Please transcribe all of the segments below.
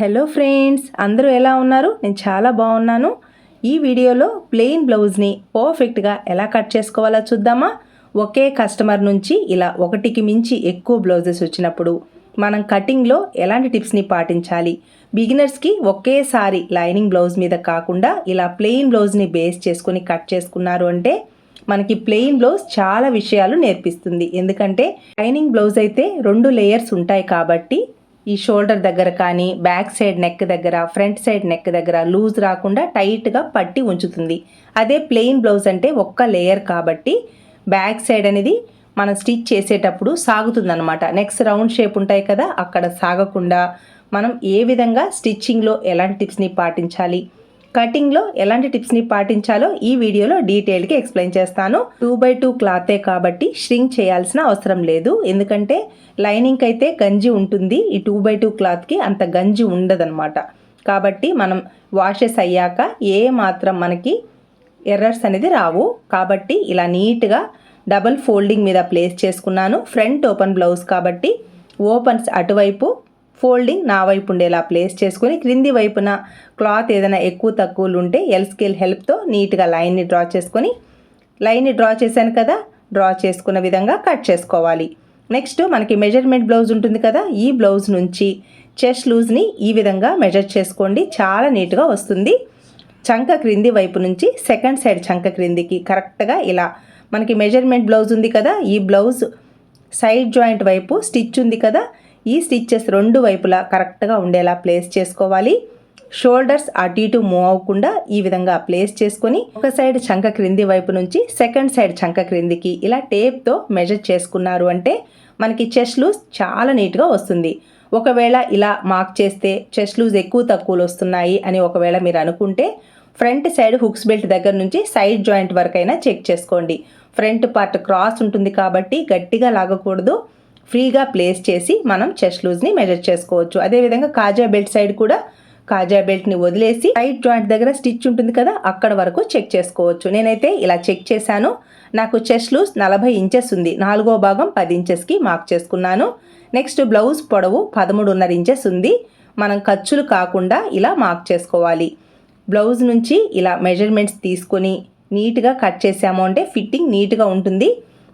Hello friends అందరూ ఎలా ఉన్నారు? నేను చాలా బాగున్నాను. ఈ వీడియోలో ప్లెయిన్ బ్లౌజ్ని పర్ఫెక్ట్గా ఎలా కట్ చేసుకోవాలో చూద్దామా? ఒకే కస్టమర్ నుంచి ఇలా ఒకటికి మించి ఎక్కువ బ్లౌజెస్ వచ్చినప్పుడు మనం కటింగ్లో ఎలాంటి టిప్స్ని పాటించాలి? బిగినర్స్కి ఒకేసారి లైనింగ్ బ్లౌజ్ మీద కాకుండా ఇలా ప్లెయిన్ బ్లౌజ్ని బేస్ చేసుకొని కట్ చేసుకున్నారు అంటే మనకి ప్లెయిన్ బ్లౌజ్ చాలా విషయాలు నేర్పిస్తుంది. ఎందుకంటే లైనింగ్ బ్లౌజ్ అయితే రెండు లేయర్స్ ఉంటాయి కాబట్టి ఈ షోల్డర్ దగ్గర కానీ బ్యాక్ సైడ్ నెక్ దగ్గర ఫ్రంట్ సైడ్ నెక్ దగ్గర లూజ్ రాకుండా టైట్గా పట్టి ఉంచుతుంది. అదే ప్లెయిన్ బ్లౌజ్ అంటే ఒక్క లేయర్ కాబట్టి బ్యాక్ సైడ్ అనేది మనం స్టిచ్ చేసేటప్పుడు సాగుతుంది అనమాట నెక్స్ట్ రౌండ్ షేప్ ఉంటాయి కదా అక్కడ సాగకుండా మనం ఏ విధంగా స్టిచ్చింగ్లో ఎలాంటి టిప్స్ని పాటించాలి? కటింగ్లో ఎలాంటి టిప్స్ని పాటించాలో ఈ వీడియోలో డీటెయిల్గా ఎక్స్ప్లెయిన్ చేస్తాను. టూ బై టూ క్లాతే కాబట్టి ష్రింక్ చేయాల్సిన అవసరం లేదు. ఎందుకంటే లైనింగ్కి అయితే గంజి ఉంటుంది. ఈ టూ బై టూ క్లాత్కి అంత గంజి ఉండదన్నమాట. కాబట్టి మనం వాషెస్ అయ్యాక ఏ మాత్రం మనకి ఎర్రర్స్ అనేది రావు. కాబట్టి ఇలా నీట్గా డబల్ ఫోల్డింగ్ మీద ప్లేస్ చేసుకున్నాను. ఫ్రంట్ ఓపెన్ బ్లౌజ్ కాబట్టి ఓపెన్స్ అటువైపు ఫోల్డింగ్ నా వైపు ఉండేలా ప్లేస్ చేసుకొని క్రింది వైపున క్లాత్ ఏదైనా ఎక్కువ తక్కువలు ఉంటే ఎల్ స్కేల్ హెల్ప్తో నీట్గా లైన్ని డ్రా చేసుకొని లైన్ని డ్రా చేశాను కదా డ్రా చేసుకున్న విధంగా కట్ చేసుకోవాలి. నెక్స్ట్ మనకి మెజర్మెంట్ బ్లౌజ్ ఉంటుంది కదా ఈ బ్లౌజ్ నుంచి చెస్ట్ లూజ్ని ఈ విధంగా మెజర్ చేసుకోండి. చాలా నీట్గా వస్తుంది. చంక క్రింది వైపు నుంచి సెకండ్ సైడ్ చంక క్రిందికి కరెక్ట్గా ఇలా మనకి మెజర్మెంట్ బ్లౌజ్ ఉంది కదా ఈ బ్లౌజ్ సైడ్ జాయింట్ వైపు స్టిచ్ ఉంది కదా ఈ స్టిచ్చెస్ రెండు వైపులా కరెక్ట్గా ఉండేలా ప్లేస్ చేసుకోవాలి. షోల్డర్స్ అటు ఇటు మూవ్ అవ్వకుండా ఈ విధంగా ప్లేస్ చేసుకొని ఒక సైడ్ చంక క్రింది వైపు నుంచి సెకండ్ సైడ్ చంక క్రిందికి ఇలా టేప్తో మెజర్ చేసుకున్నారు అంటే మనకి చెస్ట్ లూజ్ చాలా నీట్గా వస్తుంది. ఒకవేళ ఇలా మార్క్ చేస్తే చెస్ట్ లూజ్ ఎక్కువ తక్కువలు వస్తున్నాయి అని ఒకవేళ మీరు అనుకుంటే ఫ్రంట్ సైడ్ హుక్స్ బెల్ట్ దగ్గర నుంచి సైడ్ జాయింట్ వరకు అయినా చెక్ చేసుకోండి. ఫ్రంట్ పార్ట్ క్రాస్ ఉంటుంది కాబట్టి గట్టిగా లాగకూడదు. ఫ్రీగా ప్లేస్ చేసి మనం చెస్ట్ లూజ్ని మెజర్ చేసుకోవచ్చు. అదేవిధంగా కాజా బెల్ట్ సైడ్ కూడా కాజా బెల్ట్ని వదిలేసి రైట్ జాయింట్ దగ్గర స్టిచ్ ఉంటుంది కదా అక్కడ వరకు చెక్ చేసుకోవచ్చు. నేనైతే ఇలా చెక్ చేశాను. నాకు చెస్ట్ లూజ్ నలభై ఇంచెస్ ఉంది. నాలుగో భాగం పది ఇంచెస్కి మార్క్ చేసుకున్నాను. నెక్స్ట్ బ్లౌజ్ పొడవు పదమూడున్నర ఇంచెస్ ఉంది. మనం ఖర్చులు కాకుండా ఇలా మార్క్ చేసుకోవాలి. బ్లౌజ్ నుంచి ఇలా మెజర్మెంట్స్ తీసుకొని నీట్గా కట్ చేసాము అంటే ఫిట్టింగ్ నీట్గా ఉంటుంది.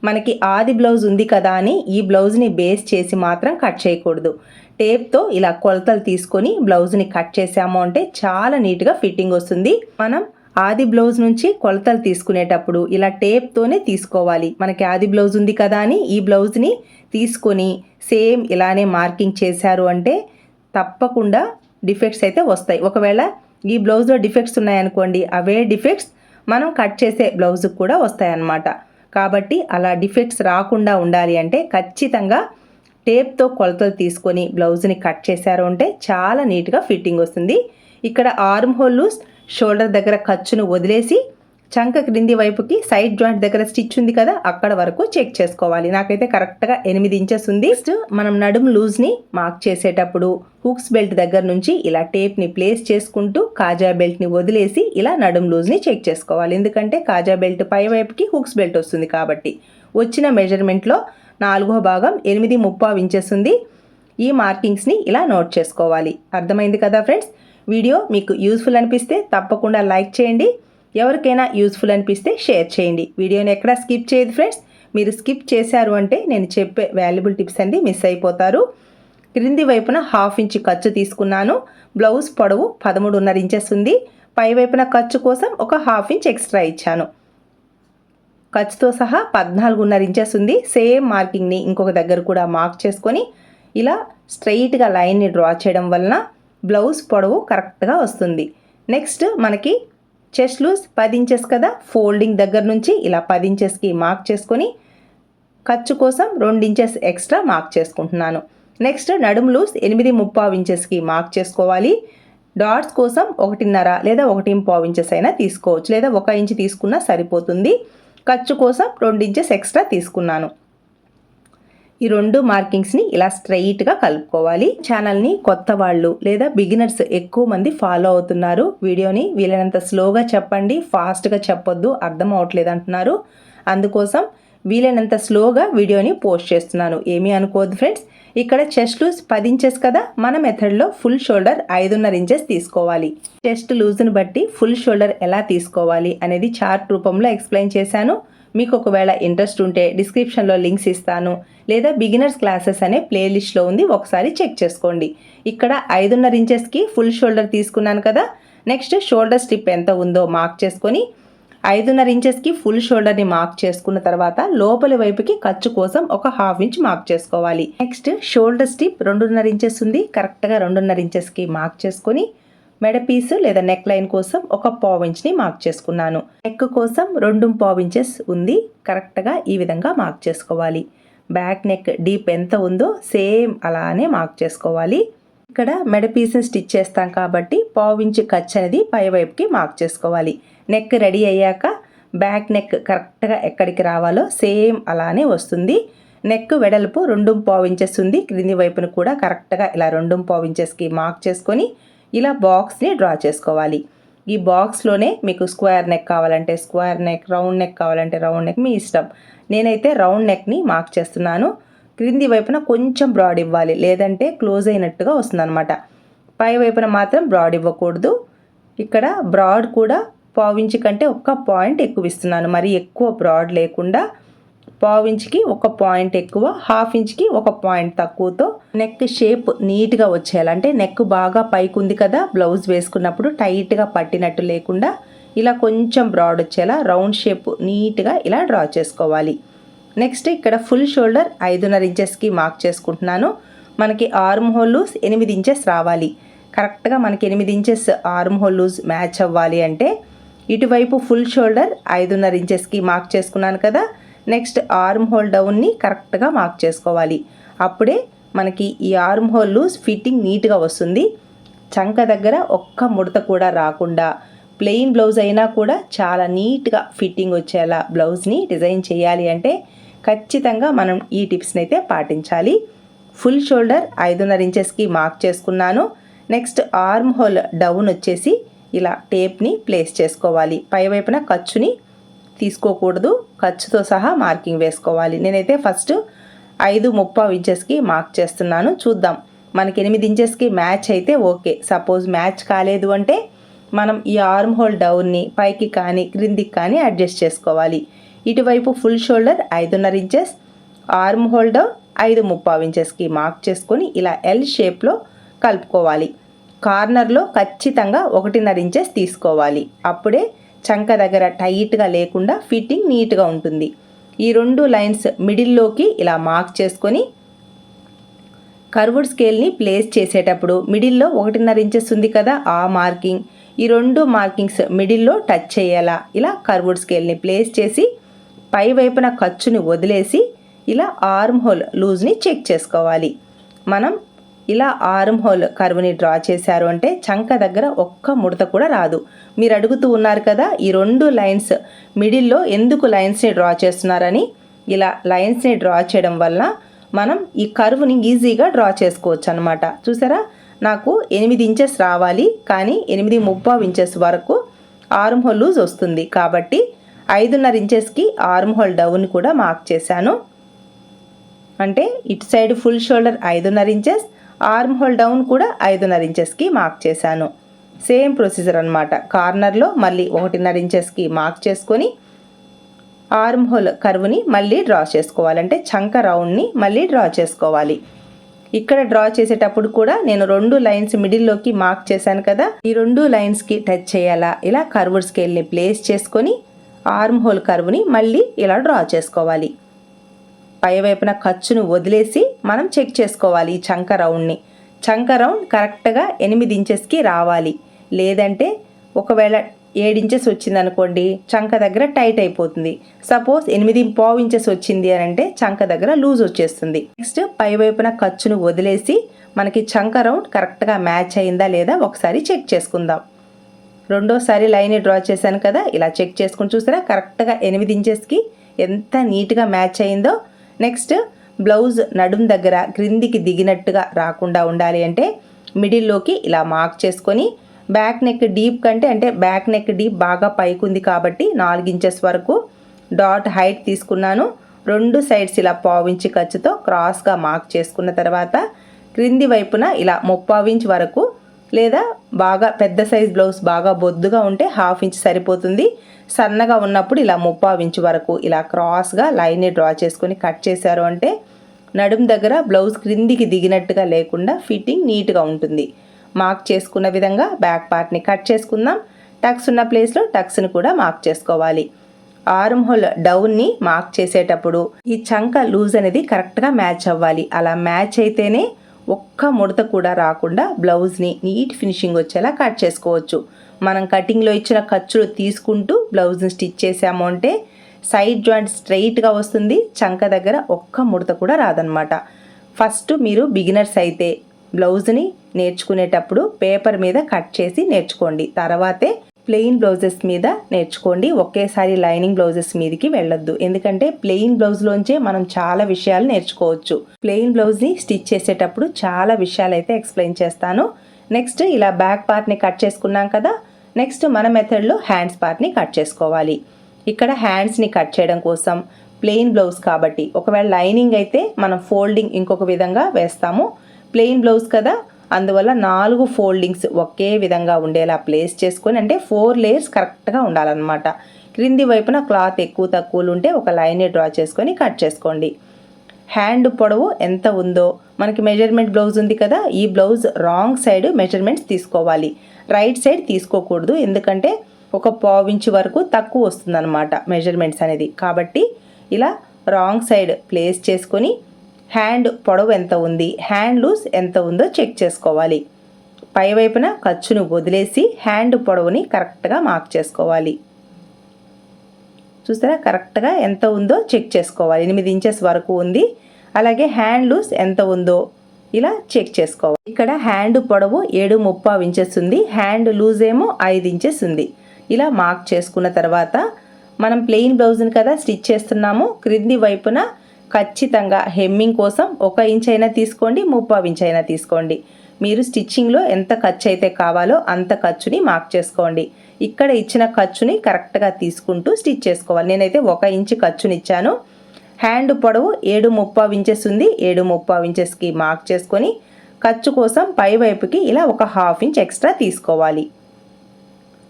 మనకి ఆది బ్లౌజ్ ఉంది కదా అని ఈ బ్లౌజ్ని బేస్ చేసి మాత్రం కట్ చేయకూడదు. టేప్తో ఇలా కొలతలు తీసుకొని బ్లౌజ్ని కట్ చేసాము అంటే చాలా నీట్గా ఫిట్టింగ్ వస్తుంది. మనం ఆది బ్లౌజ్ నుంచి కొలతలు తీసుకునేటప్పుడు ఇలా టేప్తోనే తీసుకోవాలి. మనకి ఆది బ్లౌజ్ ఉంది కదా అని ఈ బ్లౌజ్ని తీసుకొని సేమ్ ఇలానే మార్కింగ్ చేశారు అంటే తప్పకుండా డిఫెక్ట్స్ అయితే వస్తాయి. ఒకవేళ ఈ బ్లౌజ్లో డిఫెక్ట్స్ ఉన్నాయనుకోండి అవే డిఫెక్ట్స్ మనం కట్ చేసే బ్లౌజ్కి కూడా వస్తాయన్నమాట. కాబట్టి అలా డిఫెక్ట్స్ రాకుండా ఉండాలి అంటే ఖచ్చితంగా టేప్తో కొలతలు తీసుకొని బ్లౌజ్ని కట్ చేశారు అంటే చాలా నీట్గా ఫిట్టింగ్ వస్తుంది. ఇక్కడ ఆర్మ్ హోల్ లూస్ షోల్డర్ దగ్గర ఖర్చును వదిలేసి చంక క్రింది వైపుకి సైడ్ జాయింట్ దగ్గర స్టిచ్ ఉంది కదా అక్కడ వరకు చెక్ చేసుకోవాలి. నాకైతే కరెక్ట్గా ఎనిమిది ఇంచెస్ ఉంది. నెక్స్ట్ మనం నడుము లూజ్ని మార్క్ చేసేటప్పుడు హుక్స్ బెల్ట్ దగ్గర నుంచి ఇలా టేప్ని ప్లేస్ చేసుకుంటూ కాజా బెల్ట్ని వదిలేసి ఇలా నడుము లూజ్ని చెక్ చేసుకోవాలి. ఎందుకంటే కాజా బెల్ట్ పై వైపుకి హుక్స్ బెల్ట్ వస్తుంది కాబట్టి. వచ్చిన మెజర్మెంట్లో నాలుగో భాగం ఎనిమిది ముప్పావు ఇంచెస్ ఉంది. ఈ మార్కింగ్స్ని ఇలా నోట్ చేసుకోవాలి. అర్థమైంది కదా ఫ్రెండ్స్ వీడియో మీకు యూస్ఫుల్ అనిపిస్తే తప్పకుండా లైక్ చేయండి. ఎవరికైనా యూస్ఫుల్ అనిపిస్తే షేర్ చేయండి. వీడియోని ఎక్కడా స్కిప్ చేయదు ఫ్రెండ్స్ మీరు స్కిప్ చేశారు అంటే నేను చెప్పే వాల్యుబుల్ టిప్స్ అన్ని మిస్ అయిపోతారు. క్రింది వైపున హాఫ్ ఇంచ్ ఖర్చు తీసుకున్నాను. బ్లౌజ్ పొడవు పదమూడున్నర ఇంచెస్ ఉంది. పై వైపున ఖర్చు కోసం ఒక హాఫ్ ఇంచ్ ఎక్స్ట్రా ఇచ్చాను. ఖర్చుతో సహా పద్నాలుగున్నర ఇంచెస్ ఉంది. సేమ్ మార్కింగ్ని ఇంకొక దగ్గర కూడా మార్క్ చేసుకొని ఇలా స్ట్రైట్గా లైన్ని డ్రా చేయడం వలన బ్లౌజ్ పొడవు కరెక్ట్గా వస్తుంది. నెక్స్ట్ మనకి చెస్ట్ లూజ్ పది ఇంచెస్ కదా? ఫోల్డింగ్ దగ్గర నుంచి ఇలా పది ఇంచెస్కి మార్క్ చేసుకొని ఖర్చు కోసం రెండు ఇంచెస్ ఎక్స్ట్రా మార్క్ చేసుకుంటున్నాను. నెక్స్ట్ నడుము లూజ్ ఎనిమిది ముప్పావు ఇంచెస్కి మార్క్ చేసుకోవాలి. డాట్స్ కోసం ఒకటిన్నర లేదా ఒకటి పావు ఇంచెస్ అయినా తీసుకోవచ్చు లేదా ఒక ఇంచ్ తీసుకున్నా సరిపోతుంది. ఖర్చు కోసం రెండు ఇంచెస్ ఎక్స్ట్రా తీసుకున్నాను. ఈ రెండు మార్కింగ్స్ని ఇలా స్ట్రైట్గా కలుపుకోవాలి. ఛానల్ని కొత్త వాళ్ళు లేదా బిగినర్స్ ఎక్కువ మంది ఫాలో అవుతున్నారు. వీడియోని వీలైనంత స్లోగా చెప్పండి ఫాస్ట్గా చెప్పొద్దు అర్థం అవట్లేదు అంటున్నారు. అందుకోసం వీలైనంత స్లోగా వీడియోని పోస్ట్ చేస్తున్నాను. ఏమీ అనుకోవద్దు ఫ్రెండ్స్. ఇక్కడ చెస్ట్ లూజ్ పది ఇంచెస్ కదా. మన మెథడ్లో ఫుల్ షోల్డర్ ఐదున్నర ఇంచెస్ తీసుకోవాలి. చెస్ట్ లూజ్ని బట్టి ఫుల్ షోల్డర్ ఎలా తీసుకోవాలి అనేది చార్ట్ రూపంలో ఎక్స్ప్లెయిన్ చేశాను. మీకు ఒకవేళ ఇంట్రెస్ట్ ఉంటే డిస్క్రిప్షన్లో లింక్స్ ఇస్తాను. లేదా బిగినర్స్ క్లాసెస్ అనే ప్లేలిస్ట్లో ఉంది ఒకసారి చెక్ చేసుకోండి. ఇక్కడ ఐదున్నర ఇంచెస్కి ఫుల్ షోల్డర్ తీసుకున్నాను కదా. నెక్స్ట్ షోల్డర్ స్ట్రిప్ ఎంత ఉందో మార్క్ చేసుకొని ఐదున్నర ఇంచెస్కి ఫుల్ షోల్డర్ని మార్క్ చేసుకున్న తర్వాత లోపలి వైపుకి ఖర్చు కోసం ఒక హాఫ్ ఇంచ్ మార్క్ చేసుకోవాలి. నెక్స్ట్ షోల్డర్ స్టిప్ రెండున్నర ఇంచెస్ ఉంది కరెక్ట్గా రెండున్నర ఇంచెస్కి మార్క్ చేసుకొని మెడ పీసు లేదా నెక్ లైన్ కోసం ఒక పావు ఇంచ్ని మార్క్ చేసుకున్నాను. నెక్ కోసం రెండు పావు ఇంచెస్ ఉంది. కరెక్ట్గా ఈ విధంగా మార్క్ చేసుకోవాలి. బ్యాక్ నెక్ డీప్ ఎంత ఉందో సేమ్ అలానే మార్క్ చేసుకోవాలి. ఇక్కడ మెడ పీస్ని స్టిచ్ చేస్తాం కాబట్టి పావు ఇంచు ఖర్చు అనేది పై వైపుకి మార్క్ చేసుకోవాలి. నెక్ రెడీ అయ్యాక బ్యాక్ నెక్ కరెక్ట్గా ఎక్కడికి రావాలో సేమ్ అలానే వస్తుంది. నెక్ వెడల్పు రెండు పావు ఇంచెస్ ఉంది. క్రింది వైపును కూడా కరెక్ట్గా ఇలా రెండు పావు ఇంచెస్కి మార్క్ చేసుకొని ఇలా బాక్స్ని డ్రా చేసుకోవాలి. ఈ బాక్స్లోనే మీకు స్క్వేర్ నెక్ కావాలంటే స్క్వేర్ నెక్ రౌండ్ నెక్ కావాలంటే రౌండ్ నెక్ మీ ఇష్టం. నేనైతే రౌండ్ నెక్ని మార్క్ చేస్తున్నాను. క్రింది వైపున కొంచెం బ్రాడ్ ఇవ్వాలి. లేదంటే క్లోజ్ అయినట్టుగా వస్తుందన్నమాట. పై వైపున మాత్రం బ్రాడ్ ఇవ్వకూడదు. ఇక్కడ బ్రాడ్ కూడా పావించి కంటే ఒక్క పాయింట్ ఎక్కువ ఇస్తున్నాను. మరి ఎక్కువ బ్రాడ్ లేకుండా పావు ఇంచ్కి ఒక పాయింట్ ఎక్కువ హాఫ్ ఇంచ్కి ఒక పాయింట్ తక్కువతో నెక్ షేప్ నీట్గా వచ్చేయాలి. అంటే నెక్ బాగా పైకి ఉంది కదా బ్లౌజ్ వేసుకున్నప్పుడు టైట్గా పట్టినట్టు లేకుండా ఇలా కొంచెం బ్రాడ్ వచ్చేలా రౌండ్ షేప్ నీట్గా ఇలా డ్రా చేసుకోవాలి. నెక్స్ట్ ఇక్కడ ఫుల్ షోల్డర్ ఐదున్నర ఇంచెస్కి మార్క్ చేసుకుంటున్నాను. మనకి ఆర్మ్ హోల్ లూజ్ ఎనిమిది ఇంచెస్ రావాలి. కరెక్ట్గా మనకి ఎనిమిది inches arm hole loose match అవ్వాలి అంటే ఇటువైపు ఫుల్ షోల్డర్ ఐదున్నర ఇంచెస్కి మార్క్ చేసుకున్నాను కదా నెక్స్ట్ ఆర్మ్ హోల్ డౌన్ని కరెక్ట్గా మార్క్ చేసుకోవాలి. అప్పుడే మనకి ఈ ఆర్మ్ హోల్ లూజ్ ఫిట్టింగ్ నీట్గా వస్తుంది. చంక దగ్గర ఒక్క ముడత కూడా రాకుండా ప్లెయిన్ బ్లౌజ్ అయినా కూడా చాలా నీట్గా ఫిట్టింగ్ వచ్చేలా బ్లౌజ్ని డిజైన్ చేయాలి అంటే ఖచ్చితంగా మనం ఈ టిప్స్ని అయితే పాటించాలి. ఫుల్ షోల్డర్ ఐదున్నర ఇంచెస్కి మార్క్ చేసుకున్నాను. నెక్స్ట్ ఆర్మ్ హోల్ డౌన్ వచ్చేసి ఇలా టేప్ని ప్లేస్ చేసుకోవాలి. పైవైపున ఖర్చుని తీసుకోకూడదు. ఖర్చుతో సహా మార్కింగ్ వేసుకోవాలి. నేనైతే ఫస్ట్ ఐదు ముప్పావు ఇంచెస్కి మార్క్ చేస్తున్నాను. చూద్దాం. మనకి ఎనిమిది ఇంచెస్కి మ్యాచ్ అయితే ఓకే. సపోజ్ మ్యాచ్ కాలేదు అంటే మనం ఈ ఆర్మ్ హోల్ డౌన్ని పైకి కానీ క్రిందికి కానీ అడ్జస్ట్ చేసుకోవాలి. ఇటువైపు ఫుల్ షోల్డర్ ఐదున్నర ఇంచెస్ ఆర్మ్ హోల్ డౌన్ ఐదు ముప్పావు ఇంచెస్కి మార్క్ చేసుకొని ఇలా ఎల్ షేప్లో కలుపుకోవాలి. కార్నర్లో ఖచ్చితంగా ఒకటిన్నర ఇంచెస్ తీసుకోవాలి. అప్పుడే చంక దగ్గర టైట్గా లేకుండా ఫిట్టింగ్ నీట్గా ఉంటుంది. ఈ రెండు లైన్స్ మిడిల్లోకి ఇలా మార్క్ చేసుకొని కర్వుడ్ స్కేల్ని ప్లేస్ చేసేటప్పుడు మిడిల్లో ఒకటిన్నర ఇంచెస్ ఉంది కదా ఆ మార్కింగ్. ఈ రెండు మార్కింగ్స్ మిడిల్లో టచ్ చేయాలా? ఇలా కర్వుడ్ స్కేల్ని ప్లేస్ చేసి పై వైపున ఖర్చుని వదిలేసి ఇలా ఆర్మ్ హోల్ లూజ్ని చెక్ చేసుకోవాలి. మనం ఇలా ఆర్మ్ హోల్ కర్వ్ని డ్రా చేశారు అంటే చంక దగ్గర ఒక్క ముడత కూడా రాదు. మీరు అడుగుతూ ఉన్నారు కదా ఈ రెండు లైన్స్ మిడిల్లో ఎందుకు లైన్స్ని డ్రా చేస్తున్నారని? ఇలా లైన్స్ని డ్రా చేయడం వల్ల మనం ఈ కర్వ్ని ఈజీగా డ్రా చేసుకోవచ్చు అనమాట చూసారా? నాకు ఎనిమిది ఇంచెస్ రావాలి కానీ ఎనిమిది ముప్పావు ఇంచెస్ వరకు ఆర్మ్ హోల్ లూజ్ వస్తుంది. కాబట్టి ఐదున్నర ఇంచెస్కి ఆర్మ్ హోల్ డౌన్ కూడా మార్క్ చేశాను. అంటే ఇటు సైడ్ ఫుల్ షోల్డర్ ఐదున్నర ఇంచెస్ ఆర్మ్ హోల్ డౌన్ కూడా ఐదున్నర ఇంచెస్కి మార్క్ చేశాను. సేమ్ ప్రొసీజర్ అనమాట కార్నర్లో మళ్ళీ ఒకటిన్నర ఇంచెస్కి మార్క్ చేసుకొని ఆర్మ్ హోల్ కర్వ్ని మళ్ళీ డ్రా చేసుకోవాలంటే చంక రౌండ్ని మళ్ళీ డ్రా చేసుకోవాలి. ఇక్కడ డ్రా చేసేటప్పుడు కూడా నేను రెండు లైన్స్ మిడిల్లోకి మార్క్ చేశాను కదా ఈ రెండు లైన్స్కి టచ్ చేయాలా? ఇలా కర్వ్డ్ స్కేల్ని ప్లేస్ చేసుకొని ఆర్మ్ హోల్ కర్వ్ని మళ్ళీ ఇలా డ్రా చేసుకోవాలి. పైవైపున ఖర్చును వదిలేసి మనం చెక్ చేసుకోవాలి ఈ చంక రౌండ్ని. చంక రౌండ్ కరెక్ట్గా ఎనిమిది ఇంచెస్కి రావాలి. లేదంటే ఒకవేళ ఏడు ఇంచెస్ వచ్చింది అనుకోండి చంక దగ్గర టైట్ అయిపోతుంది. సపోజ్ ఎనిమిది పావు ఇంచెస్ వచ్చింది అని అంటే చంక దగ్గర లూజ్ వచ్చేస్తుంది. నెక్స్ట్ పై వైపున ఖర్చును వదిలేసి మనకి చంక రౌండ్ కరెక్ట్గా మ్యాచ్ అయిందా లేదా ఒకసారి చెక్ చేసుకుందాం. రెండోసారి లైన్ డ్రా చేశాను కదా ఇలా చెక్ చేసుకుని చూసారా కరెక్ట్గా ఎనిమిది ఇంచెస్కి ఎంత నీట్గా మ్యాచ్ అయిందో నెక్స్ట్ బ్లౌజ్ నడుం దగ్గర క్రిందికి దిగినట్టుగా రాకుండా ఉండాలి అంటే మిడిల్లోకి ఇలా మార్క్ చేసుకొని బ్యాక్ నెక్ డీప్ కంటే అంటే బ్యాక్ నెక్ డీప్ బాగా పైకి ఉంది కాబట్టి నాలుగు ఇంచెస్ వరకు డాట్ హైట్ తీసుకున్నాను. రెండు సైడ్స్ ఇలా పావించి ఖర్చుతో క్రాస్గా మార్క్ చేసుకున్న తర్వాత క్రింది వైపున ఇలా ముప్పావించి వరకు లేదా బాగా పెద్ద సైజ్ బ్లౌజ్ బాగా బొద్దుగా ఉంటే హాఫ్ ఇంచ్ సరిపోతుంది. సన్నగా ఉన్నప్పుడు ఇలా ముప్పావు ఇంచ్ వరకు ఇలా క్రాస్గా లైన్ని డ్రా చేసుకొని కట్ చేశారు అంటే నడుం దగ్గర బ్లౌజ్ క్రిందికి దిగినట్టుగా లేకుండా ఫిట్టింగ్ నీట్గా ఉంటుంది. మార్క్ చేసుకున్న విధంగా బ్యాక్ పార్ట్ని కట్ చేసుకుందాం. టక్స్ ఉన్న ప్లేస్లో టక్స్ని కూడా మార్క్ చేసుకోవాలి. ఆర్మ్ హోల్ డౌన్ని మార్క్ చేసేటప్పుడు ఈ చంక లూజ్ అనేది కరెక్ట్గా మ్యాచ్ అవ్వాలి. అలా మ్యాచ్ అయితేనే ఒక్క ముడత కూడా రాకుండా బ్లౌజ్ని నీట్ ఫినిషింగ్ వచ్చేలా కట్ చేసుకోవచ్చు. మనం కటింగ్లో ఇచ్చిన ఖర్చులు తీసుకుంటూ బ్లౌజ్ని స్టిచ్ చేసాము అంటే సైడ్ జాయింట్ స్ట్రైట్గా వస్తుంది చంక దగ్గర ఒక్క ముడత కూడా రాదనమాట ఫస్ట్ మీరు బిగినర్స్ అయితే బ్లౌజ్ని నేర్చుకునేటప్పుడు పేపర్ మీద కట్ చేసి నేర్చుకోండి. తర్వాతే ప్లెయిన్ బ్లౌజెస్ మీద నేర్చుకోండి. ఒకేసారి లైనింగ్ బ్లౌజెస్ మీదకి వెళ్ళొద్దు. ఎందుకంటే ప్లెయిన్ బ్లౌజ్లోంచే మనం చాలా విషయాలు నేర్చుకోవచ్చు. ప్లెయిన్ బ్లౌజ్ని స్టిచ్ చేసేటప్పుడు చాలా విషయాలు అయితే ఎక్స్ప్లెయిన్ చేస్తాను. నెక్స్ట్ ఇలా బ్యాక్ పార్ట్ని కట్ చేసుకున్నాం కదా. నెక్స్ట్ మన మెథడ్లో హ్యాండ్స్ పార్ట్ని కట్ చేసుకోవాలి. ఇక్కడ హ్యాండ్స్ని కట్ చేయడం కోసం ప్లెయిన్ బ్లౌజ్ కాబట్టి ఒకవేళ లైనింగ్ అయితే మనం ఫోల్డింగ్ ఇంకొక విధంగా వేస్తాము. ప్లెయిన్ బ్లౌజ్ కదా. అందువల్ల నాలుగు ఫోల్డింగ్స్ ఒకే విధంగా ఉండేలా ప్లేస్ చేసుకొని అంటే ఫోర్ లేయర్స్ కరెక్ట్గా ఉండాలన్నమాట. క్రింది వైపున క్లాత్ ఎక్కువ తక్కువలు ఉంటే ఒక లైన్ డ్రా చేసుకొని కట్ చేసుకోండి. హ్యాండ్ పొడవు ఎంత ఉందో. మనకి మెజర్మెంట్ బ్లౌజ్ ఉంది కదా ఈ బ్లౌజ్ రాంగ్ సైడ్ మెజర్మెంట్స్ తీసుకోవాలి. రైట్ సైడ్ తీసుకోకూడదు ఎందుకంటే ఒక పావించి వరకు తక్కువ వస్తుందన్నమాట మెజర్మెంట్స్ అనేది. కాబట్టి ఇలా రాంగ్ సైడ్ ప్లేస్ చేసుకొని హ్యాండ్ పొడవు ఎంత ఉంది హ్యాండ్ లూజ్ ఎంత ఉందో చెక్ చేసుకోవాలి. పైవైపున ఖర్చును వదిలేసి హ్యాండ్ పొడవుని కరెక్ట్గా మార్క్ చేసుకోవాలి. చూసారా? కరెక్ట్గా ఎంత ఉందో చెక్ చేసుకోవాలి. ఎనిమిది ఇంచెస్ వరకు ఉంది అలాగే హ్యాండ్ లూజ్ ఎంత ఉందో ఇలా చెక్ చేసుకోవాలి. ఇక్కడ హ్యాండ్ పొడవు ఏడు ముప్పావు ఇంచెస్ ఉంది హ్యాండ్ లూజ్ ఏమో ఐదు ఇంచెస్ ఉంది. ఇలా మార్క్ చేసుకున్న తర్వాత మనం ప్లెయిన్ బ్లౌజ్ని కదా స్టిచ్ చేస్తున్నాము క్రింది వైపున ఖచ్చితంగా హెమ్మింగ్ కోసం ఒక ఇంచ్ అయినా తీసుకోండి ముప్పావు ఇంచ్ అయినా తీసుకోండి. మీరు స్టిచ్చింగ్లో ఎంత ఖర్చు అయితే కావాలో అంత ఖర్చుని మార్క్ చేసుకోండి. ఇక్కడ ఇచ్చిన ఖర్చుని కరెక్ట్గా తీసుకుంటూ స్టిచ్ చేసుకోవాలి. నేనైతే ఒక ఇంచ్ ఖర్చునిచ్చాను. హ్యాండ్ పొడవు ఏడు ముప్పావు ఇంచెస్ ఉంది. ఏడు ముప్పావు ఇంచెస్కి మార్క్ చేసుకొని ఖర్చు కోసం పై వైపుకి ఇలా ఒక హాఫ్ ఇంచ్ ఎక్స్ట్రా తీసుకోవాలి.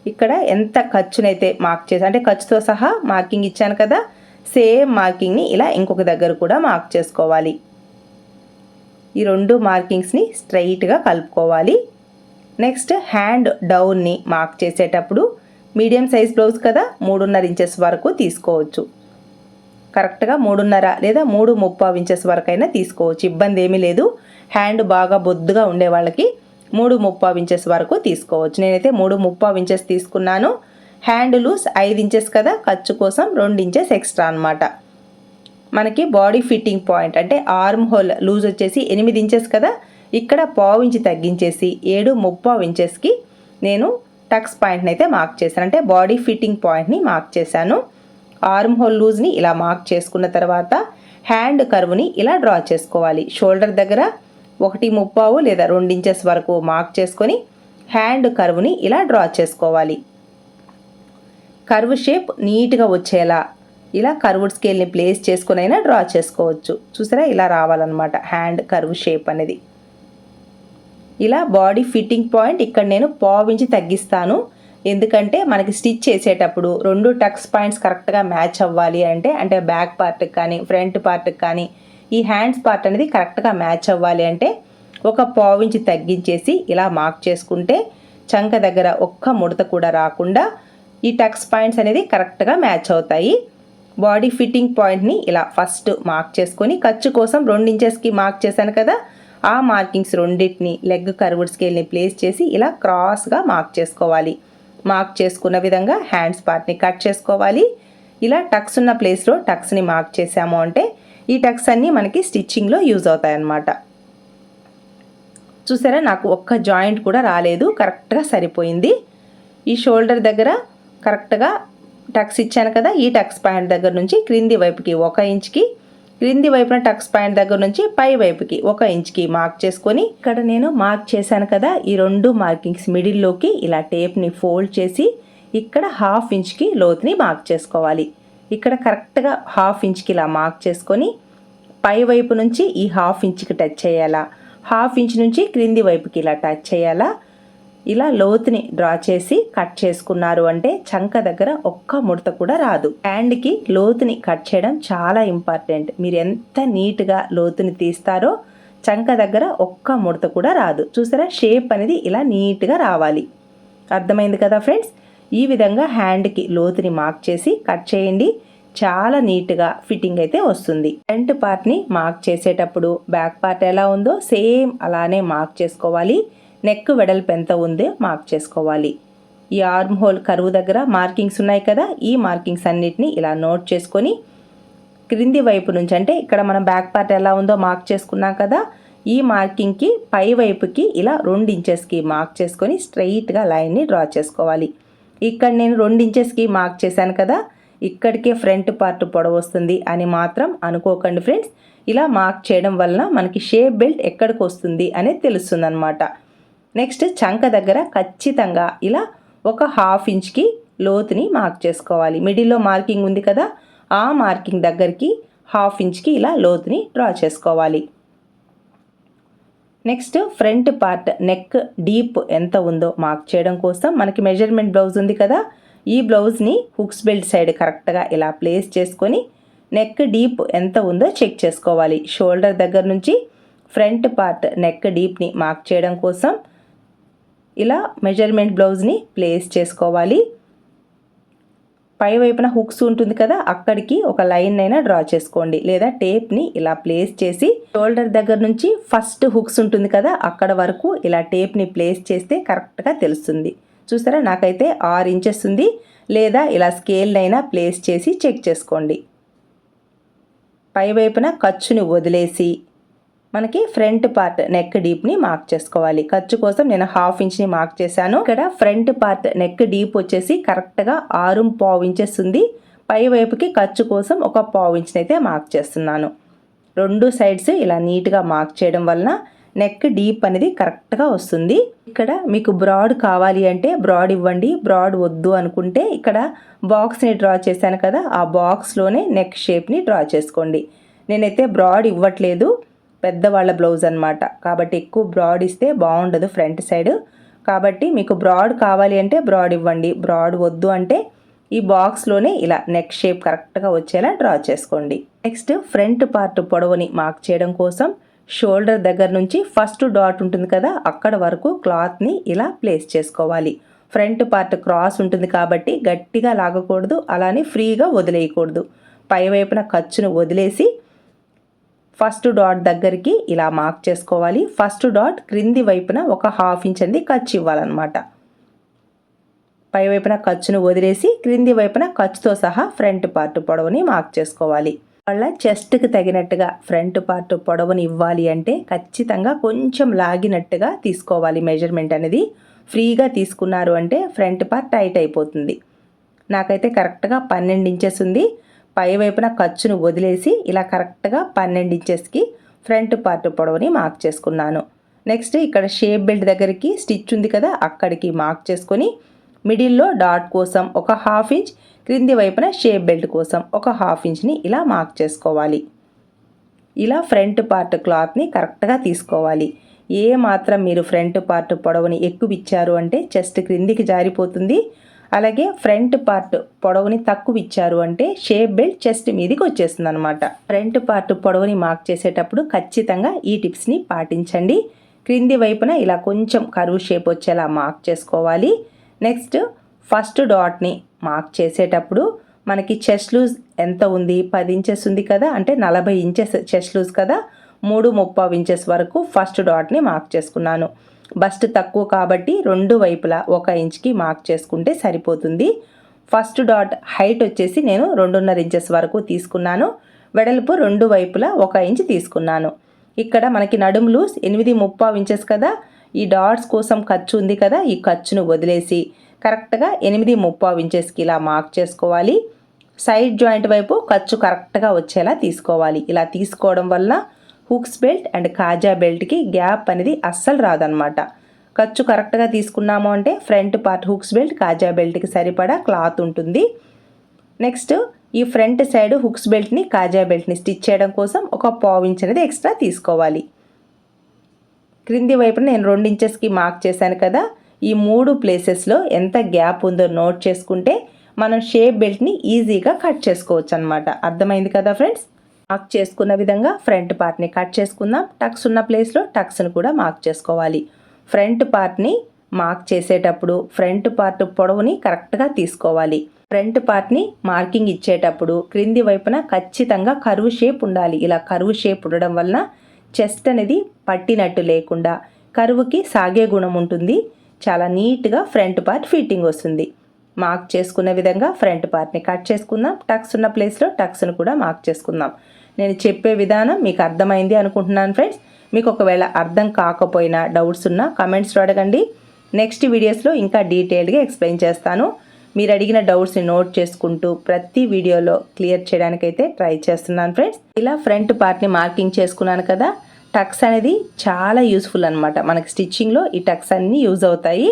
ఇక్కడ ఎంత ఖర్చునైతే మార్క్ చేసి అంటే ఖర్చుతో సహా మార్కింగ్ ఇచ్చాను కదా సేమ్ మార్కింగ్ని ఇలా ఇంకొక దగ్గర కూడా మార్క్ చేసుకోవాలి. ఈ రెండు మార్కింగ్స్ని స్ట్రైట్గా కలుపుకోవాలి. నెక్స్ట్ హ్యాండ్ డౌన్ని మార్క్ చేసేటప్పుడు మీడియం సైజ్ బ్లౌజ్ కదా మూడున్నర ఇంచెస్ వరకు తీసుకోవచ్చు. కరెక్ట్గా మూడున్నర లేదా మూడు ముప్పావు ఇంచెస్ వరకు అయినా తీసుకోవచ్చు. ఇబ్బంది ఏమీ లేదు. హ్యాండ్ బాగా బొద్దుగా ఉండే వాళ్ళకి మూడు ముప్పావు ఇంచెస్ వరకు తీసుకోవచ్చు. నేనైతే మూడు ముప్పావు ఇంచెస్ తీసుకున్నాను. హ్యాండ్ లూస్ ఐదు ఇంచెస్ కదా ఖర్చు కోసం రెండు ఇంచెస్ ఎక్స్ట్రా అనమాట మనకి బాడీ ఫిట్టింగ్ పాయింట్ అంటే ఆర్మ్ హోల్ లూజ్ వచ్చేసి ఎనిమిది ఇంచెస్ కదా ఇక్కడ పావు ఇంచి తగ్గించేసి ఏడు ముప్పావు ఇంచెస్కి నేను టక్స్ పాయింట్ని అయితే మార్క్ చేశాను. అంటే బాడీ ఫిట్టింగ్ పాయింట్ని మార్క్ చేశాను. ఆర్మ్ హోల్ లూజ్ని ఇలా మార్క్ చేసుకున్న తర్వాత హ్యాండ్ కర్వ్ని ఇలా డ్రా చేసుకోవాలి. షోల్డర్ దగ్గర ఒకటి ముప్పావు లేదా రెండు ఇంచెస్ వరకు మార్క్ చేసుకొని హ్యాండ్ కర్వ్ని ఇలా డ్రా చేసుకోవాలి. కర్వ్ షేప్ నీట్గా వచ్చేలా. ఇలా కర్వ్డ్ స్కేల్ని ప్లేస్ చేసుకుని అయినా డ్రా చేసుకోవచ్చు. చూసారా? ఇలా రావాలన్నమాట. హ్యాండ్ కర్వ్ షేప్ అనేది. ఇలా బాడీ ఫిట్టింగ్ పాయింట్ ఇక్కడ నేను పావించి తగ్గిస్తాను. ఎందుకంటే మనకి స్టిచ్ చేసేటప్పుడు రెండు టక్స్ పాయింట్స్ కరెక్ట్గా మ్యాచ్ అవ్వాలి అంటే అంటే బ్యాక్ పార్ట్కి కానీ ఫ్రంట్ పార్ట్కి కానీ ఈ హ్యాండ్స్ పార్ట్ అనేది కరెక్ట్గా మ్యాచ్ అవ్వాలి అంటే ఒక పావించి తగ్గించేసి ఇలా మార్క్ చేసుకుంటే చంక దగ్గర ఒక్క ముడత కూడా రాకుండా ఈ టక్స్ పాయింట్స్ అనేది కరెక్ట్గా మ్యాచ్ అవుతాయి. బాడీ ఫిట్టింగ్ పాయింట్ని ఇలా ఫస్ట్ మార్క్ చేసుకొని ఖర్చు కోసం రెండు ఇంచెస్కి మార్క్ చేశాను కదా ఆ మార్కింగ్స్ రెండింటిని లెగ్ కర్వ్డ్ స్కేల్ని ప్లేస్ చేసి ఇలా క్రాస్గా మార్క్ చేసుకోవాలి. మార్క్ చేసుకున్న విధంగా హ్యాండ్స్ పార్ట్ని కట్ చేసుకోవాలి. ఇలా టక్స్ ఉన్న ప్లేస్లో టక్స్ని మార్క్ చేసాము అంటే ఈ టక్స్ అన్నీ మనకి స్టిచ్చింగ్లో యూజ్ అవుతాయి అన్నమాట చూసారా? నాకు ఒక్క జాయింట్ కూడా రాలేదు. కరెక్ట్గా సరిపోయింది. ఈ షోల్డర్ దగ్గర కరెక్ట్గా టక్స్ ఇచ్చాను కదా ఈ టక్స్ పాయింట్ దగ్గర నుంచి క్రింది వైపుకి ఒక ఇంచ్కి క్రింది వైపున టక్స్ పాయింట్ దగ్గర నుంచి పై వైపుకి ఒక ఇంచ్కి మార్క్ చేసుకొని ఇక్కడ నేను మార్క్ చేశాను కదా ఈ రెండు మార్కింగ్స్ మిడిల్లోకి ఇలా టేప్ని ఫోల్డ్ చేసి ఇక్కడ హాఫ్ ఇంచ్కి లోతుని మార్క్ చేసుకోవాలి. ఇక్కడ కరెక్ట్గా హాఫ్ ఇంచ్కి ఇలా మార్క్ చేసుకొని పై వైపు నుంచి ఈ హాఫ్ ఇంచ్కి టచ్ చేయాలా హాఫ్ ఇంచ్ నుంచి క్రింది వైపుకి ఇలా టచ్ చేయాలా ఇలా లోతుని డ్రా చేసి కట్ చేసుకున్నారు అంటే చంక దగ్గర ఒక్క ముడత కూడా రాదు. హ్యాండ్కి లోతుని కట్ చేయడం చాలా ఇంపార్టెంట్. మీరు ఎంత నీట్గా లోతుని తీస్తారో చంక దగ్గర ఒక్క ముడత కూడా రాదు. చూసారా? షేప్ అనేది ఇలా నీట్గా రావాలి. అర్థమైంది కదా ఫ్రెండ్స్? ఈ విధంగా హ్యాండ్కి లోతుని మార్క్ చేసి కట్ చేయండి. చాలా నీట్గా ఫిట్టింగ్ అయితే వస్తుంది. ఫ్రంట్ పార్ట్ని మార్క్ చేసేటప్పుడు బ్యాక్ పార్ట్ ఎలా ఉందో సేమ్ అలానే మార్క్ చేసుకోవాలి. నెక్ వెడల్పు ఎంత ఉందో మార్క్ చేసుకోవాలి. ఈ ఆర్మ్ హోల్ కరువు దగ్గర మార్కింగ్స్ ఉన్నాయి కదా ఈ మార్కింగ్స్ అన్నిటిని ఇలా నోట్ చేసుకొని క్రింది వైపు నుంచి అంటే ఇక్కడ మనం బ్యాక్ పార్ట్ ఎలా ఉందో మార్క్ చేసుకున్నాం కదా ఈ మార్కింగ్కి పై వైపుకి ఇలా రెండు ఇంచెస్కి మార్క్ చేసుకొని స్ట్రైట్గా లైన్ని డ్రా చేసుకోవాలి. ఇక్కడ నేను రెండు ఇంచెస్కి మార్క్ చేశాను కదా ఇక్కడికే ఫ్రంట్ పార్ట్ పొడవు వస్తుంది అని మాత్రం అనుకోకండి ఫ్రెండ్స్. ఇలా మార్క్ చేయడం వలన మనకి షేప్ బెల్ట్ ఎక్కడికి వస్తుంది అనేది తెలుస్తుంది అనమాట నెక్స్ట్ చంక దగ్గర ఖచ్చితంగా ఇలా ఒక హాఫ్ ఇంచ్కి లోతుని మార్క్ చేసుకోవాలి. మిడిల్లో మార్కింగ్ ఉంది కదా ఆ మార్కింగ్ దగ్గరికి హాఫ్ ఇంచ్కి ఇలా లోతుని డ్రా చేసుకోవాలి. Next front part neck deep ఎంత ఉందో మార్క్ చేయడం కోసం మనకి మెజర్మెంట్ బ్లౌజ్ ఉంది కదా ఈ బ్లౌజ్ని హుక్స్ బెల్ట్ సైడ్ కరెక్ట్గా ఇలా ప్లేస్ చేసుకొని నెక్ డీప్ ఎంత ఉందో చెక్ చేసుకోవాలి. షోల్డర్ దగ్గర నుంచి ఫ్రంట్ పార్ట్ నెక్ డీప్ని మార్క్ చేయడం కోసం ఇలా మెజర్మెంట్ బ్లౌజ్ని ప్లేస్ చేసుకోవాలి. పై వైపున హుక్స్ ఉంటుంది కదా అక్కడికి ఒక లైన్ అయినా డ్రా చేసుకోండి. లేదా టేప్ని ఇలా ప్లేస్ చేసి షోల్డర్ దగ్గర నుంచి ఫస్ట్ హుక్స్ ఉంటుంది కదా అక్కడ వరకు ఇలా టేప్ని ప్లేస్ చేస్తే కరెక్ట్గా తెలుస్తుంది. చూసారా నాకైతే ఆరు ఇంచెస్ ఉంది. లేదా ఇలా స్కేల్నైనా ప్లేస్ చేసి చెక్ చేసుకోండి. పై వైపున ఖర్చుని వదిలేసి మనకి ఫ్రంట్ పార్ట్ నెక్ డీప్ని మార్క్ చేసుకోవాలి. ఖర్చు కోసం నేను హాఫ్ ఇంచ్ని మార్క్ చేశాను. ఇక్కడ ఫ్రంట్ పార్ట్ నెక్ డీప్ వచ్చేసి కరెక్ట్గా ఆరు పావు ఇంచెస్ ఉంది. పై వైపుకి ఖర్చు కోసం ఒక పావు ఇంచ్ని అయితే మార్క్ చేస్తున్నాను. రెండు సైడ్స్ ఇలా నీట్గా మార్క్ చేయడం వలన నెక్ డీప్ అనేది కరెక్ట్గా వస్తుంది. ఇక్కడ మీకు బ్రాడ్ కావాలి అంటే బ్రాడ్ ఇవ్వండి. బ్రాడ్ వద్దు అనుకుంటే ఇక్కడ బాక్స్ని డ్రా చేశాను కదా ఆ బాక్స్లోనే నెక్ షేప్ని డ్రా చేసుకోండి. నేనైతే బ్రాడ్ ఇవ్వట్లేదు. పెద్దవాళ్ళ బ్లౌజ్ అనమాట కాబట్టి ఎక్కువ బ్రాడ్ ఇస్తే బాగుండదు ఫ్రంట్ సైడ్. కాబట్టి మీకు బ్రాడ్ కావాలి అంటే బ్రాడ్ ఇవ్వండి. బ్రాడ్ వద్దు అంటే ఈ బాక్స్లోనే ఇలా నెక్ షేప్ కరెక్ట్గా వచ్చేలా డ్రా చేసుకోండి. నెక్స్ట్ ఫ్రంట్ పార్ట్ పొడవుని మార్క్ చేయడం కోసం షోల్డర్ దగ్గర నుంచి ఫస్ట్ డాట్ ఉంటుంది కదా అక్కడ వరకు క్లాత్ని ఇలా ప్లేస్ చేసుకోవాలి. ఫ్రంట్ పార్ట్ క్రాస్ ఉంటుంది కాబట్టి గట్టిగా లాగకూడదు అలానే ఫ్రీగా వదిలేయకూడదు. పై వైపున ఖర్చును వదిలేసి ఫస్ట్ డాట్ దగ్గరికి ఇలా మార్క్ చేసుకోవాలి. ఫస్ట్ డాట్ క్రింది వైపున ఒక హాఫ్ ఇంచ్ అంది ఖర్చు ఇవ్వాలన్నమాట. పై వైపున ఖర్చును వదిలేసి క్రింది వైపున ఖర్చుతో సహా ఫ్రంట్ పార్ట్ పొడవుని మార్క్ చేసుకోవాలి. వాళ్ళ చెస్ట్కి తగినట్టుగా ఫ్రంట్ పార్ట్ పొడవుని ఇవ్వాలి అంటే ఖచ్చితంగా కొంచెం లాగినట్టుగా తీసుకోవాలి మెజర్మెంట్ అనేది. ఫ్రీగా తీసుకున్నారు అంటే ఫ్రంట్ పార్ట్ టైట్ అయిపోతుంది. నాకైతే కరెక్ట్గా పన్నెండు ఇంచెస్ ఉంది. పై వైపున ఖర్చును వదిలేసి ఇలా కరెక్ట్గా పన్నెండు ఇంచెస్కి ఫ్రంట్ పార్ట్ పొడవుని మార్క్ చేసుకున్నాను. నెక్స్ట్ ఇక్కడ షేప్ బెల్ట్ దగ్గరికి స్టిచ్ ఉంది కదా అక్కడికి మార్క్ చేసుకొని మిడిల్లో డాట్ కోసం ఒక హాఫ్ ఇంచ్ క్రింది వైపున షేప్ బెల్ట్ కోసం ఒక హాఫ్ ఇంచ్ని ఇలా మార్క్ చేసుకోవాలి. ఇలా ఫ్రంట్ పార్ట్ క్లాత్ని కరెక్ట్గా తీసుకోవాలి. ఏ మాత్రం మీరు ఫ్రంట్ పార్ట్ పొడవుని ఎక్కువ ఇచ్చారు అంటే చెస్ట్ క్రిందికి జారిపోతుంది అలాగే ఫ్రంట్ పార్ట్ పొడవుని తక్కువ ఇచ్చారు అంటే షేప్ బెల్ట్ చెస్ట్ మీదకి వచ్చేస్తుంది అనమాట ఫ్రంట్ పార్ట్ పొడవుని మార్క్ చేసేటప్పుడు ఖచ్చితంగా ఈ టిప్స్ని పాటించండి. క్రింది వైపున ఇలా కొంచెం కరువు షేప్ వచ్చేలా మార్క్ చేసుకోవాలి. నెక్స్ట్ ఫస్ట్ డాట్ని మార్క్ చేసేటప్పుడు మనకి చెస్ట్ లూజ్ ఎంత ఉంది? పది ఇంచెస్ ఉంది కదా? అంటే నలభై ఇంచెస్ చెస్ట్ లూజ్ కదా? మూడు ముప్పావు ఇంచెస్ వరకు ఫస్ట్ డాట్ని మార్క్ చేసుకున్నాను. బస్ట్ తక్కువ కాబట్టి రెండు వైపులా ఒక ఇంచ్కి మార్క్ చేసుకుంటే సరిపోతుంది. ఫస్ట్ డాట్ హైట్ వచ్చేసి నేను రెండున్నర ఇంచెస్ వరకు తీసుకున్నాను. వెడల్పు రెండు వైపులా ఒక ఇంచ్ తీసుకున్నాను. ఇక్కడ మనకి నడుము లూస్ ఎనిమిది ముప్పావు ఇంచెస్ కదా. ఈ డాట్స్ కోసం ఖర్చు ఉంది కదా ఈ ఖర్చును వదిలేసి కరెక్ట్గా ఎనిమిది ముప్పావు ఇంచెస్కి ఇలా మార్క్ చేసుకోవాలి. సైడ్ జాయింట్ వైపు ఖర్చు కరెక్ట్గా వచ్చేలా తీసుకోవాలి. ఇలా తీసుకోవడం వల్ల హుక్స్ బెల్ట్ అండ్ కాజా బెల్ట్కి గ్యాప్ అనేది అస్సలు రాదనమాట ఖర్చు కరెక్ట్గా తీసుకున్నాము అంటే ఫ్రంట్ పార్ట్ హుక్స్ బెల్ట్ కాజా బెల్ట్కి సరిపడా క్లాత్ ఉంటుంది. నెక్స్ట్ ఈ ఫ్రంట్ సైడ్ హుక్స్ బెల్ట్ని కాజా బెల్ట్ని స్టిచ్ చేయడం కోసం ఒక పావు ఇంచ్ అనేది ఎక్స్ట్రా తీసుకోవాలి. క్రింది వైపున నేను రెండు ఇంచెస్కి మార్క్ చేశాను కదా ఈ మూడు ప్లేసెస్లో ఎంత గ్యాప్ ఉందో నోట్ చేసుకుంటే మనం షేప్ బెల్ట్ని ఈజీగా కట్ చేసుకోవచ్చు అనమాట అర్థమైంది కదా ఫ్రెండ్స్? మార్క్ చేసుకున్న విధంగా ఫ్రంట్ పార్ట్ని కట్ చేసుకుందాం. టక్స్ ఉన్న ప్లేస్లో టక్స్ని కూడా మార్క్ చేసుకోవాలి. ఫ్రంట్ పార్ట్ని మార్క్ చేసేటప్పుడు ఫ్రంట్ పార్ట్ పొడవుని కరెక్ట్గా తీసుకోవాలి. ఫ్రంట్ పార్ట్ని మార్కింగ్ ఇచ్చేటప్పుడు క్రింది వైపున ఖచ్చితంగా కరువు షేప్ ఉండాలి. ఇలా కరువు షేప్ ఉండడం వలన చెస్ట్ అనేది పట్టినట్టు లేకుండా కరువుకి సాగే గుణం ఉంటుంది. చాలా నీట్గా ఫ్రంట్ పార్ట్ ఫిట్టింగ్ వస్తుంది. మార్క్ చేసుకున్న విధంగా ఫ్రంట్ పార్ట్ని కట్ చేసుకుందాం. టక్స్ ఉన్న ప్లేస్లో టక్స్ను కూడా మార్క్ చేసుకుందాం. నేను చెప్పే విధానం మీకు అర్థమైంది అనుకుంటున్నాను ఫ్రెండ్స్ మీకు ఒకవేళ అర్థం కాకపోయినా డౌట్స్ ఉన్నా కమెంట్స్లో అడగండి. నెక్స్ట్ వీడియోస్లో ఇంకా డీటెయిల్డ్గా ఎక్స్ప్లెయిన్ చేస్తాను. మీరు అడిగిన డౌట్స్ని నోట్ చేసుకుంటూ ప్రతి వీడియోలో క్లియర్ చేయడానికైతే ట్రై చేస్తున్నాను ఫ్రెండ్స్ ఇలా ఫ్రంట్ పార్ట్ని మార్కింగ్ చేసుకున్నాను కదా టక్స్ అనేది చాలా యూస్ఫుల్ అనమాట మనకి స్టిచ్చింగ్లో ఈ టక్స్ అన్నీ యూజ్ అవుతాయి.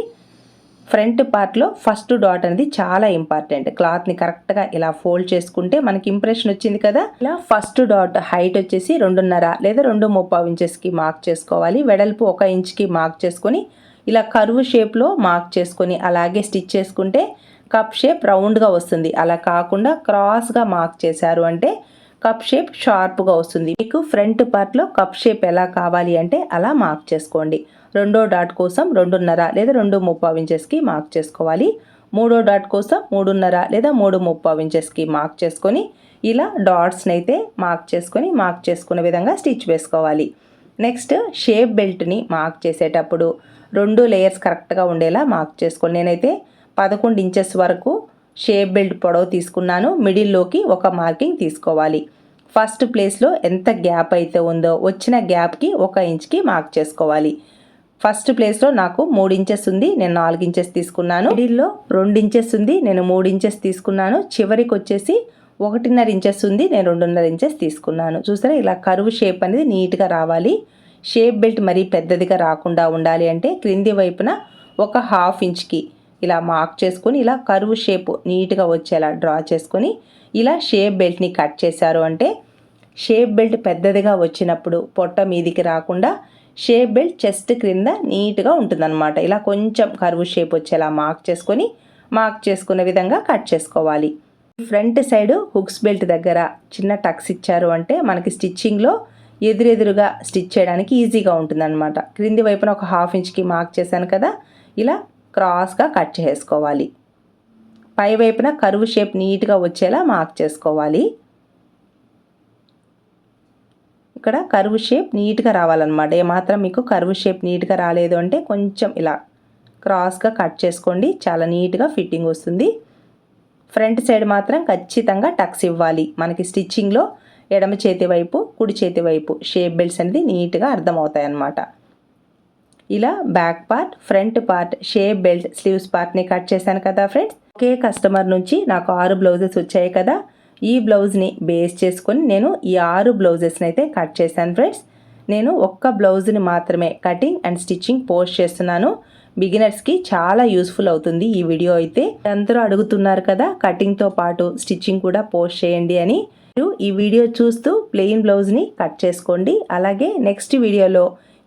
ఫ్రంట్ పార్ట్లో ఫస్ట్ డాట్ అనేది చాలా ఇంపార్టెంట్. క్లాత్ని కరెక్ట్గా ఇలా ఫోల్డ్ చేసుకుంటే మనకి ఇంప్రెషన్ వచ్చింది కదా. ఇలా ఫస్ట్ డాట్ హైట్ వచ్చేసి రెండున్నర లేదా రెండు ముప్పావు ఇంచెస్కి మార్క్ చేసుకోవాలి. వెడల్పు ఒక ఇంచ్కి మార్క్ చేసుకొని ఇలా కరువు షేప్లో మార్క్ చేసుకొని అలాగే స్టిచ్ చేసుకుంటే కప్ షేప్ రౌండ్గా వస్తుంది. అలా కాకుండా క్రాస్గా మార్క్ చేశారు అంటే కప్ షేప్ షార్ప్గా వస్తుంది. మీకు ఫ్రంట్ పార్ట్లో కప్ షేప్ ఎలా కావాలి అంటే అలా మార్క్ చేసుకోండి. రెండో డాట్ కోసం రెండున్నర లేదా రెండు ముప్పావు ఇంచెస్కి మార్క్ చేసుకోవాలి. మూడో డాట్ కోసం మూడున్నర లేదా మూడు ముప్పావు ఇంచెస్కి మార్క్ చేసుకొని ఇలా డాట్స్ని అయితే మార్క్ చేసుకొని మార్క్ చేసుకునే విధంగా స్టిచ్ వేసుకోవాలి. నెక్స్ట్ షేప్ బెల్ట్ని మార్క్ చేసేటప్పుడు రెండు లేయర్స్ కరెక్ట్గా ఉండేలా మార్క్ చేసుకోండి నేనైతే పదకొండు ఇంచెస్ వరకు షేప్ బెల్ట్ పొడవు తీసుకున్నాను. మిడిల్లోకి ఒక మార్కింగ్ తీసుకోవాలి. ఫస్ట్ ప్లేస్లో ఎంత గ్యాప్ అయితే ఉందో వచ్చిన గ్యాప్కి ఒక ఇంచ్కి మార్క్ చేసుకోవాలి. ఫస్ట్ ప్లేస్లో నాకు మూడు ఇంచెస్ ఉంది నేను నాలుగు ఇంచెస్ తీసుకున్నాను. మిడిల్లో రెండు ఇంచెస్ ఉంది నేను మూడు ఇంచెస్ తీసుకున్నాను. చివరికి వచ్చేసి ఒకటిన్నర ఇంచెస్ ఉంది నేను రెండున్నర ఇంచెస్ తీసుకున్నాను. చూసారా ఇలా కరువు షేప్ అనేది నీట్గా రావాలి. షేప్ బెల్ట్ మరీ పెద్దదిగా రాకుండా ఉండాలి అంటే క్రింది వైపున ఒక హాఫ్ ఇంచ్కి ఇలా మార్క్ చేసుకొని ఇలా కరువు షేప్ నీట్గా వచ్చేలా డ్రా చేసుకొని ఇలా షేప్ బెల్ట్ని కట్ చేశారు అంటే షేప్ బెల్ట్ పెద్దదిగా వచ్చినప్పుడు పొట్ట మీదికి రాకుండా షేప్ బెల్ట్ చెస్ట్ క్రింద నీట్గా ఉంటుందన్నమాట. ఇలా కొంచెం కరువు షేప్ వచ్చేలా మార్క్ చేసుకొని మార్క్ చేసుకున్న విధంగా కట్ చేసుకోవాలి. ఫ్రంట్ సైడ్ హుక్స్ బెల్ట్ దగ్గర చిన్న టక్స్ ఇచ్చారు అంటే మనకి స్టిచ్చింగ్లో ఎదురెదురుగా స్టిచ్ చేయడానికి ఈజీగా ఉంటుందన్నమాట. క్రింది వైపున ఒక హాఫ్ ఇంచ్కి మార్క్ చేశాను కదా ఇలా క్రాస్గా కట్ చేసుకోవాలి. పై వైపున కరువు షేప్ నీట్గా వచ్చేలా మార్క్ చేసుకోవాలి. ఇక్కడ కరువు షేప్ నీట్గా రావాలన్నమాట. ఏమాత్రం మీకు కరువు షేప్ నీట్గా రాలేదు అంటే కొంచెం ఇలా క్రాస్గా కట్ చేసుకోండి. చాలా నీట్గా ఫిట్టింగ్ వస్తుంది. ఫ్రంట్ సైడ్ మాత్రం ఖచ్చితంగా టక్స్ ఇవ్వాలి. మనకి స్టిచ్చింగ్లో ఎడమ చేతి వైపు కుడి చేతి వైపు షేప్ బెల్ట్స్ అనేది నీట్గా అర్థమవుతాయి అన్నమాట ఇలా back part front part shape belt sleeves పార్ట్ని కట్ చేశాను కదా ఫ్రెండ్స్. ఒకే కస్టమర్ నుంచి నాకు ఆరు బ్లౌజెస్ వచ్చాయి కదా. ఈ బ్లౌజ్ని బేస్ చేసుకొని నేను ఈ ఆరు బ్లౌజెస్ని అయితే కట్ చేశాను ఫ్రెండ్స్. నేను ఒక్క బ్లౌజ్ని మాత్రమే కటింగ్ అండ్ స్టిచ్చింగ్ పోస్ట్ చేస్తున్నాను. బిగినర్స్కి చాలా యూస్ఫుల్ అవుతుంది ఈ వీడియో అయితే. అందరూ అడుగుతున్నారు కదా కటింగ్తో పాటు స్టిచ్చింగ్ కూడా పోస్ట్ చేయండి అని. మీరు ఈ వీడియో చూస్తూ ప్లెయిన్ బ్లౌజ్ని కట్ చేసుకోండి. అలాగే నెక్స్ట్ వీడియోలో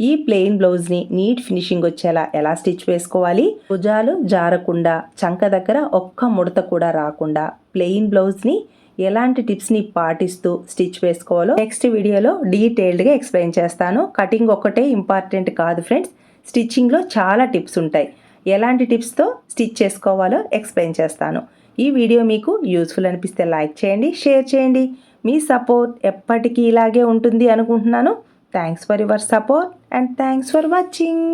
ఈ ప్లెయిన్ బ్లౌజ్ని నీట్ ఫినిషింగ్ వచ్చేలా ఎలా స్టిచ్ వేసుకోవాలి? భుజాలు జారకుండా చంక దగ్గర ఒక్క ముడత కూడా రాకుండా ప్లెయిన్ బ్లౌజ్ని ఎలాంటి టిప్స్ని పాటిస్తూ స్టిచ్ వేసుకోవాలో నెక్స్ట్ వీడియోలో డీటెయిల్డ్గా ఎక్స్ప్లెయిన్ చేస్తాను. కటింగ్ ఒక్కటే ఇంపార్టెంట్ కాదు ఫ్రెండ్స్. స్టిచ్చింగ్లో చాలా టిప్స్ ఉంటాయి. ఎలాంటి టిప్స్తో స్టిచ్ చేసుకోవాలో ఎక్స్ప్లెయిన్ చేస్తాను. ఈ వీడియో మీకు యూస్ఫుల్ అనిపిస్తే లైక్ చేయండి షేర్ చేయండి. మీ సపోర్ట్ ఎప్పటికీ ఇలాగే ఉంటుంది అనుకుంటున్నాను. Thanks for your support and thanks for watching.